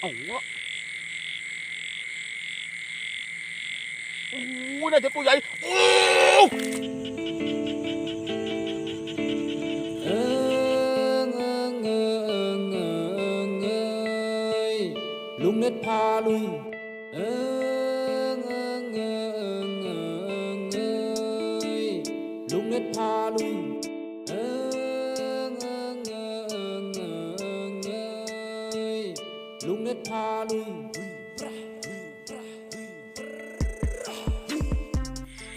เอาวะโอ้ยน่าจะตัวให พาลุย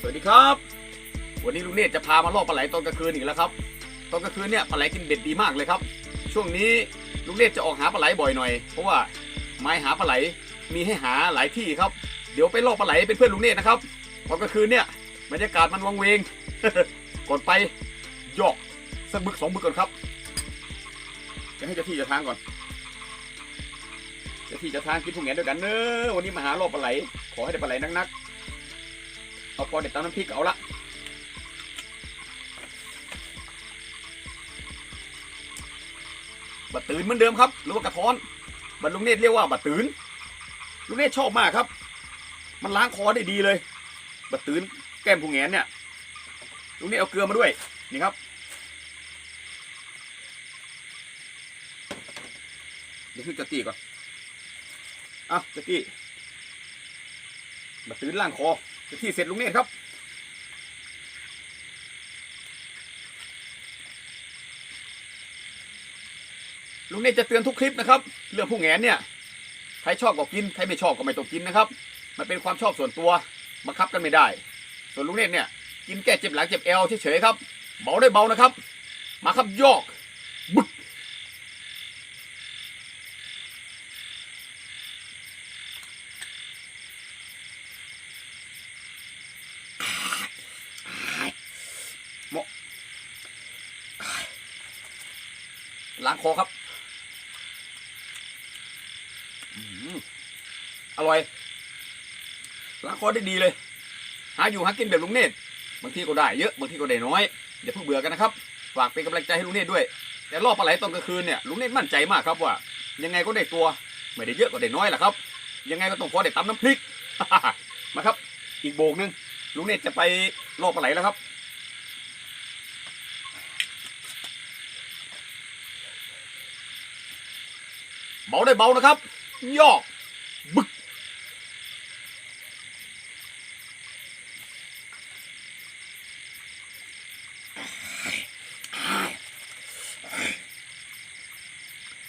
สวัสดีครับ วันนี้ลุงเนตรจะพามาล่อปลาไหลตอนกลางคืนอีกแล้วครับ ตอนกลางคืนเนี่ยปลาไหลกินเบ็ดดีมากเลยครับ ช่วงนี้ลุงเนตรจะออกหาปลาไหลบ่อยหน่อย เพราะว่าไม้หาปลาไหลมีให้หาหลายที่ครับ เดี๋ยวไปล่อปลาไหลเป็นเพื่อนลุงเนตรนะครับ ตอนกลางคืนเนี่ยบรรยากาศมันวังเวง ก่อนไปหยอกสักบึกสองบึกก่อนครับจะให้เจ้าที่เจ้าทางก่อน จ้าที่จ้าทางกินพวกแงนด้วยกันเนอะวันนี้มาหาล่อปลาไหล ขอให้ได้ปลาไหลนักๆ เอาพอเด็ดตามน้ำพริกเอาละบะตืนเหมือนเดิมครับ หรือว่ากระท้อนบรรลุงเนตรเรียกว่าบะตืนลุงเนตรชอบมากครับ มันล้างคอได้ดีเลยบะตืนแก้มผูแงนเนี่ย ลุงเนตรเอาเกลือมาด้วย นี่ครับเดี๋ยวขึ้นจะตีก่อน อะจะตีบะตืนล้างคอจะที่เสร็จลุงเนตรครับลุงเนตรจะเตือนทุกคลิปนะครับ เรื่องผู้แงนเนี่ยใครชอบก็กินใครไม่ชอบก็ไม่ต้องกินนะครับ มันเป็นความชอบส่วนตัวบังคับกันไม่ได้ ส่วนลุงเนตรเนี่ยกินแก้เจ็บหลังเจ็บเอวเฉยๆครับเบาได้เบานะครับ มาครับยอก ล้างคอครับอร่อยล้างคอได้ดีเลย หาอยู่หากินแบบลุงเนตรบางทีก็ได้เยอะบางทีก็ได้น้อยอย่าเพิ่งเบื่อกันนะครับฝากเป็นกำลังใจให้ลุงเนตรด้วย แต่รอบปลาไหลตอนกลางคืนเนี่ยลุงเนตรมั่นใจมากครับว่า ยังไงก็ได้ตัวไม่ได้เยอะก็ได้น้อยแหละครับ ยังไงก็ต้องพอได้ตำน้ำพริกมาครับ อีกโบกหนึงลุงเนตรจะไปรอบปลาไหลแล้วครับ เบาได้เบานะครับย่อบึก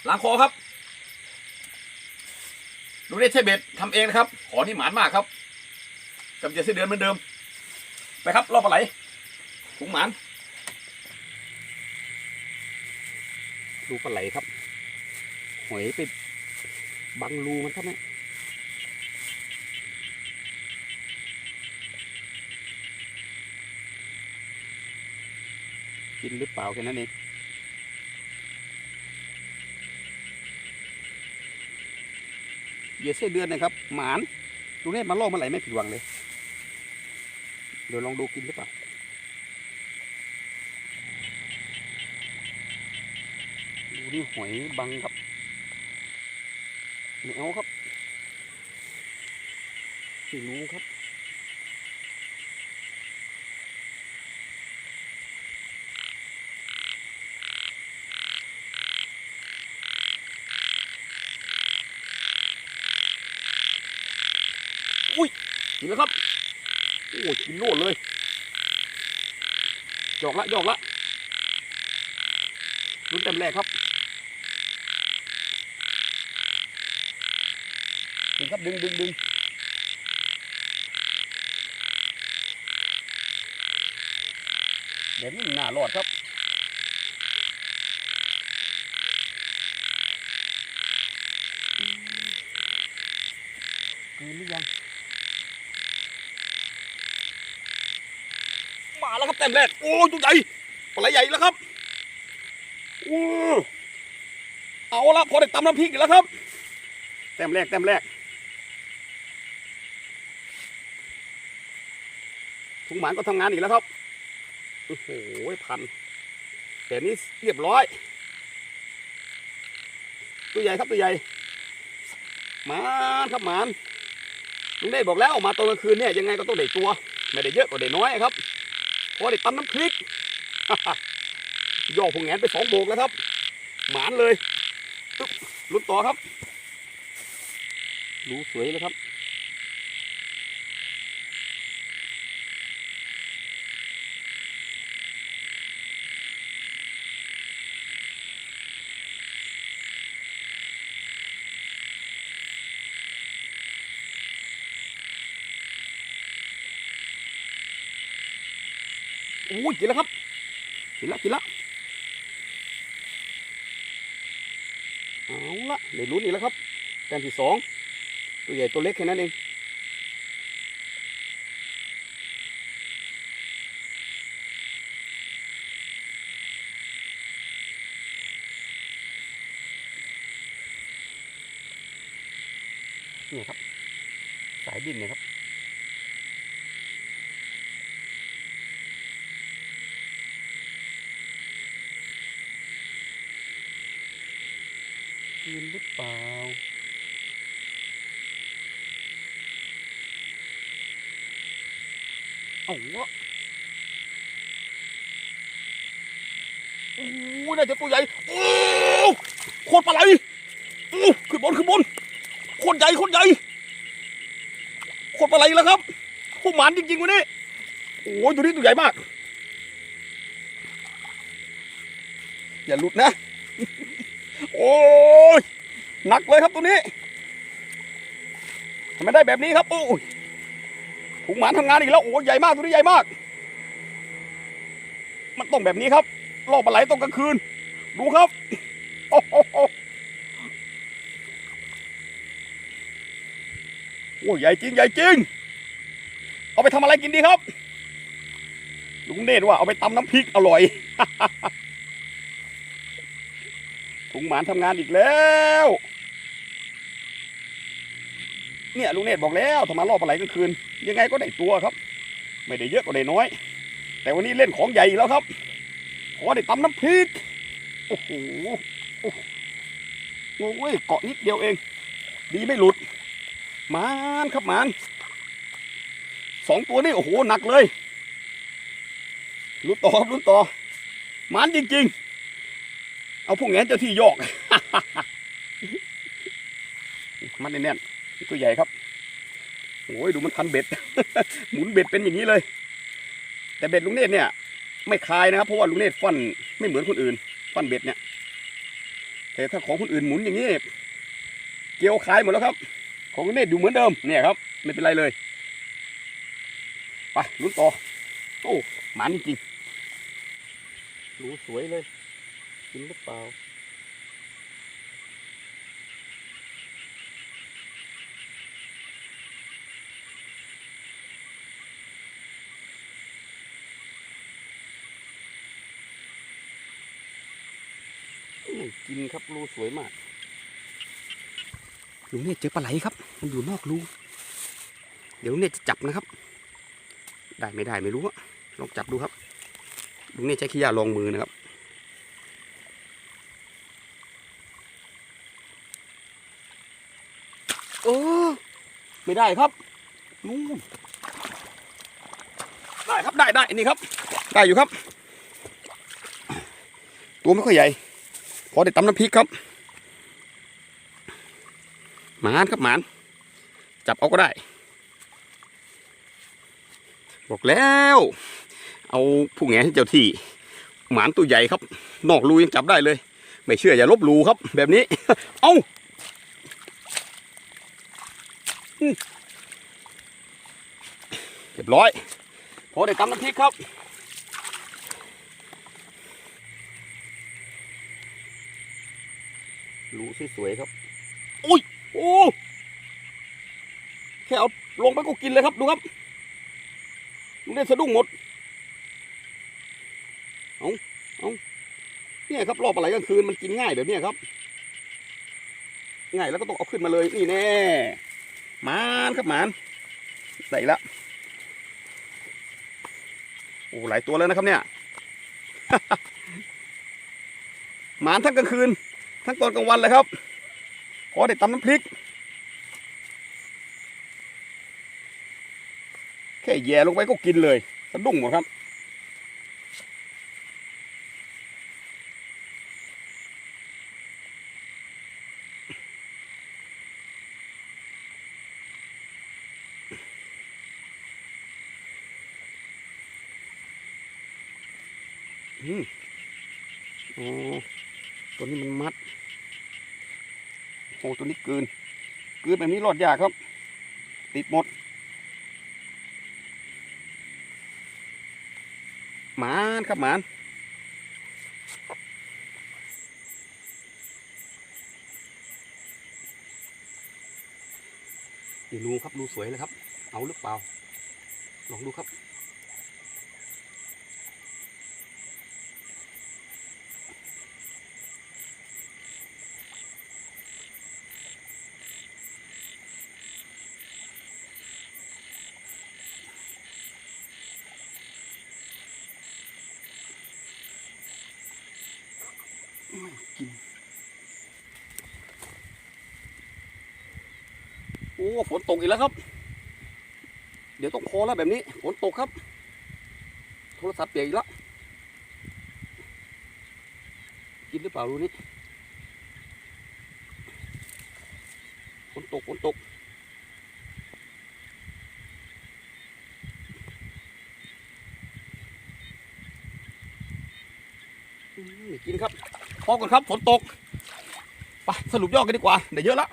ล้างคอครับลุงเนตรใช้เบ็ดทำเองนะครับ ขอนี่หมานมากครับจำเจเส้นเดือนเหมือนเดิม ไปครับ รอบปลาไหลถุงหมาน ดูปลาไหลครับ อยไปบังรูมันครับเนี่ยกินหรือเปล่าแค่นั้นเองเหยียดไส้เดือนนะครับ หมานลุงเนตรมาล่อมื่อไหร่ไม่ผิดหวังเลย เดี๋ยวลองดูกินหรือเปล่าดูนี่หอยบังครับ ไม่เอาครับไม่รู้ครับกินแล้วครับ โอ้ยกินโลดเลยหยอกละหยอกละรุ่นเต็มแรกครับ ดึงครับดึงดึงดึงเดี๋ยวนี้หน้ารอดครับกินหรือยังมาแล้วครับแต้มแรกโอ้ยตัวใหญ่ปลาใหญ่แล้วครับอ้เอาละพอได้ตำน้ำพริกอีกแล้วครับแต้มแรกแต้มแรก ถุงหมานก็ทำงานอีกแล้วครับโอ้โหพันแต่นี้เรียบร้อย ตัวใหญ่ครับตัวใหญ่หมานครับหมานลุงเดชบอกแล้วมาตอนกลางคืนเนี่ยยังไงก็ต้องได้ตัว ไม่ได้เยอะก็ได้น้อยครับเพราะได้ตำน้ำพริกย่อพงแงนไปสองโบกแล้วครับ หมานเลยปึ๊บลุ้นต่อครับ รู้สวยเลยครับ อ้ยกินแล้วครับ กินละกินละเอาละเดี๋ยวลุ้นอีกแล้วครับแต้มที่สองตัวใหญ่ตัวเล็กแค่นั้นเองเนี่ยครับ สายดินเนี่ยครับ กินหรือเปล่า เอาวะโอ้ยน่าจะตัวใหญ่ โอ้โคตรปลาไหลโอ้ขึ้นบนขึ้นบนโคตรใหญ่โคตรใหญ่โคตรปลาไหลแล้วครับโอ้หมานจริงๆวันนี้ โอ้ยตัวนี้ตัวใหญ่มาก อย่าหลุดนะ อ้ยหนักเลยครับตัวนี้ทำไมได้แบบนี้ครับโอ้ยถุงหมานทำงานอีกแล้วโอ้ยใหญ่มากตัวนี้ใหญ่มาก มันต้องแบบนี้ครับล่อปลาไหลตอนกลางคืน ดูครับโอ้โหโอ้ยใหญ่จริงใหญ่จริง เอาไปทำอะไรกินดีครับลุงเนตรว่าเอาไปตำน้ำพริกอร่อย ถุงหมานทำงานอีกแล้ว เนี่ยลุงเนตบอกแล้วถ้ามาล่อปลาไหลกลางคืน ยังไงก็ได้ตัวครับ ไม่ได้เยอะก็ได้น้อย แต่วันนี้เล่นของใหญ่แล้วครับ ขอได้ตำน้ำพริก โอ้โหโอ้ยเกาะนิดเดียวเอง ดีไม่หลุดมานครับมานสองตัวนี่โอ้โหหนักเลยลุ้นต่อครับลุ้นต่อมานจริง ๆ เอาพวกแงนเจ้าที่โยก มันแน่นๆตัวใหญ่ครับโอ้ยดูมันทันเบ็ด หมุนเบ็ดเป็นอย่างนี้เลย แต่เบ็ดลุงเนตรเนี่ย ไม่คลายนะครับ เพราะว่าลุงเนตรฟันไม่เหมือนคนอื่น ฟันเบ็ดเนี่ย แต่ถ้าของคนอื่นหมุนอย่างนี้ เกลียวคลายหมดแล้วครับ ของลุงเนตรอยู่เหมือนเดิมเนี่ยครับ ไม่เป็นไรเลยไปลุ้นต่อโอ้หมันจริงๆรู้สวยเลย กินหรือเปล่าอืมกินครับรูสวยมากลุงเนี่ยเจอปลาไหลครับ มันอยู่นอกรูเดี๋ยวลุงเนี่ยจะจับนะครับ ได้ไม่ได้ไม่รู้อะลองจับดูครับลุงเนี่ยใช้ขี้ยาลองมือนะครับ โอ้ ไม่ได้ครับนู่นได้ครับได้ได้นี่ครับ ได้อยู่ครับ ตัวไม่ค่อยใหญ่ พอได้ตำน้ำพริกครับ หมานครับหมาน จับเอาก็ได้ บอกแล้ว เอาผู้แงให้เจ้าที่ หมานตัวใหญ่ครับ นอกรูยังจับได้เลย ไม่เชื่ออย่าลบหลูครับ แบบนี้ เอาอืม เรียบร้อยพอได้ตำน้ำพริกครับรูสวยๆครับ อุ้ย โอ้ แค่เอาลงไปก็กินเลยครับ ดูครับลุงเล่นสะดุ้งหมด เอาเอาเนี่ยครับรอบอะไรกลางคืนมันกินง่ายแบบเนี้ครับ ง่ายแล้วก็ต้องเอาขึ้นมาเลย นี่แน่ มานครับมานได้ละโอ้หลายตัวแล้วนะครับเนี่ยหมานทั้งกลางคืน ทั้งตอนกลางวันเลยครับขอเด็ดตำน้ำพริก แค่แย่ลงไปก็กินเลยสะดุ้งหมดครับ โอ้ตัวนี้มันมัดโอ้ตัวนี้กืนกืนแบบนี้รอดยากครับ ติดหมด หมานครับหมานนี่รูครับรูสวยเลยครับ เอาหรือเปล่า ลองดูครับ ฝนตกอีกแล้วครับ เดี๋ยวต้องพอแล้วแบบนี้ฝนตกครับ โทรศัพท์เปียกอีกแล้วกินหรือเปล่ารู้นี่ฝนตกฝนตกกินครับพอก่อนครับฝนตกไปสรุปยอดกันดีกว่าเดี๋ยวเยอะและ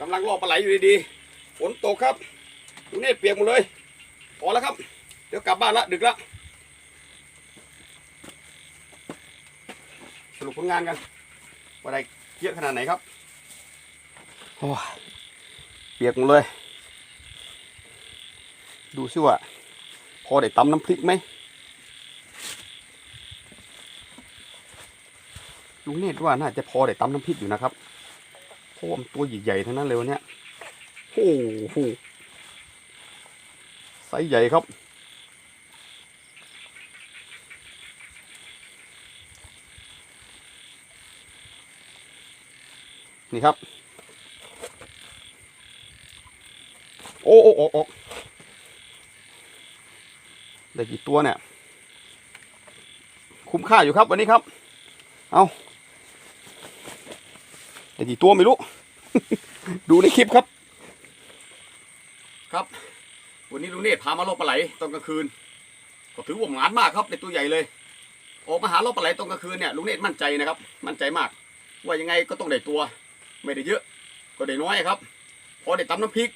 กำ ลังรอปลาไหลอยู่ดีๆฝนตกครับตรงนี้เปียกหมดเลยพอแล้วครับ เดี๋ยวกลับบ้านละดึกละสรุปผลงานกันว่าได้เยอะขนาดไหนครับโอ้เปียกหมดเลย ดูซิว่าพอได้ตำน้ำพริกไหมลุงเนตรว่าน่าจะพอได้ตำน้ำพริกอยู่นะครับ เพราะวามันตัวใหญ่ๆทั้งนั้นเลยวันเนี้ยโอ้โหไซส์ใหญ่ครับ นี่ครับ โอ้โอ้โอ้โอ้ได้กี่ตัวเนี่ย คุ้มค่าอยู่ครับวันนี้ครับ เอา ได้กี่ตัวไม่รู้ ดูในคลิปครับ ครับ วันนี้ลุงเนตรพามาลอบปลาไหลตอนกลางคืน ก็ถือว่าหมานมากครับในตัวใหญ่เลย ออกมาหาลอบปลาไหลตอนกลางคืนเนี่ยลุงเนตรมั่นใจนะครับ มั่นใจมาก ว่ายังไงก็ต้องได้ตัว ไม่ได้เยอะ ก็ได้น้อยครับ พอได้ตำน้ำพริก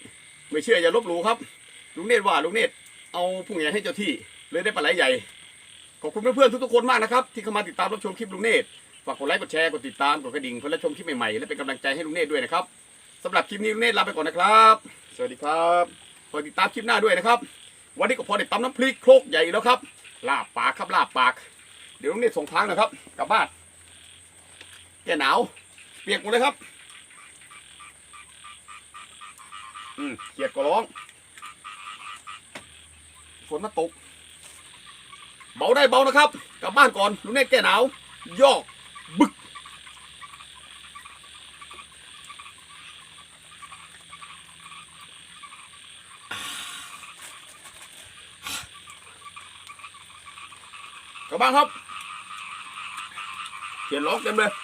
ไม่เชื่ออย่าลบหลู่ครับ ลุงเนตรว่าลุงเนตรเอาผู้ใหญ่ให้เจ้าที่เลยได้ปลาไหลใหญ่ ขอบคุณเพื่อนๆทุกๆคนมากนะครับ ที่เข้ามาติดตามรับชมคลิปลุงเนตร ฝากกดไลค์กดแชร์กดติดตามกดกระดิ่งเพื่อรับชมคลิปใหม่ๆและเป็นกำลังใจให้ลุงเนตด้วยนะครับสำหรับคลิปนี้ลุงเนตลาไปก่อนนะครับ สวัสดีครับคอยติดตามคลิปหน้าด้วยนะครับ วันนี้ก็พอได้ตำน้ำพริกโครกใหญ่แล้วครับ ลาบปากครับลาบปาก เดี๋ยวลุงเนตส่งทางนะครับกลับบ้านแกหนาวเปียกหมดเลยครับอืมเกียดก็ร้องฝนมาตกเบาได้เบานะครับ กลับบ้านก่อนลุงเนตแกหนาว ยอก บึกกลับบ้าน